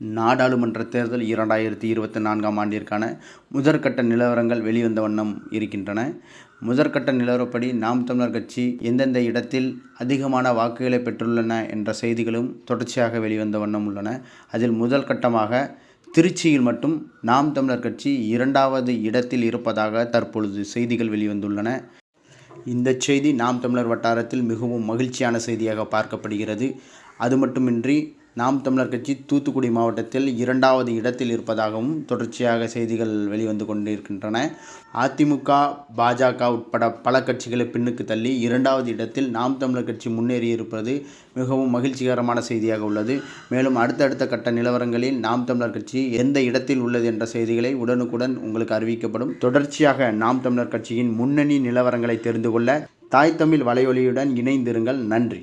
நாடாளுமன்ற தேர்தல் இரண்டாயிரத்தி இருபத்தி நான்காம் ஆண்டிற்கான முதற்கட்ட நிலவரங்கள் வெளிவந்த வண்ணம் இருக்கின்றன. முதற்கட்ட நிலவரப்படி நாம் தமிழர் கட்சி எந்தெந்த இடத்தில் அதிகமான வாக்குகளை பெற்றுள்ளன என்ற செய்திகளும் தொடர்ச்சியாக வெளிவந்த வண்ணம் உள்ளன. அதில் முதல் கட்டமாக திருச்சியில் மட்டும் நாம் தமிழர் கட்சி இரண்டாவது இடத்தில் இருப்பதாக தற்பொழுது செய்திகள் வெளிவந்துள்ளன. இந்த செய்தி நாம் தமிழர் வட்டாரத்தில் மிகவும் மகிழ்ச்சியான செய்தியாக பார்க்கப்படுகிறது. அது மட்டுமின்றி நாம் தமிழர் கட்சி தூத்துக்குடி மாவட்டத்தில் இரண்டாவது இடத்தில் இருப்பதாகவும் தொடர்ச்சியாக செய்திகள் வெளிவந்து கொண்டிருக்கின்றன. அதிமுக பாஜக உட்பட பல கட்சிகளை பின்னுக்கு தள்ளி இரண்டாவது இடத்தில் நாம் தமிழர் கட்சி முன்னேறி இருப்பது மிகவும் மகிழ்ச்சிகரமான செய்தியாக உள்ளது. மேலும் அடுத்தடுத்த கட்ட நிலவரங்களில் நாம் தமிழர் கட்சி எந்த இடத்தில் உள்ளது என்ற செய்திகளை உடனுக்குடன் உங்களுக்கு அறிவிக்கப்படும். தொடர்ச்சியாக நாம் தமிழர் கட்சியின் முன்னணி நிலவரங்களை தெரிந்து கொள்ள தாய் தமிழ் வலையொலியுடன் இணைந்திருங்கள். நன்றி.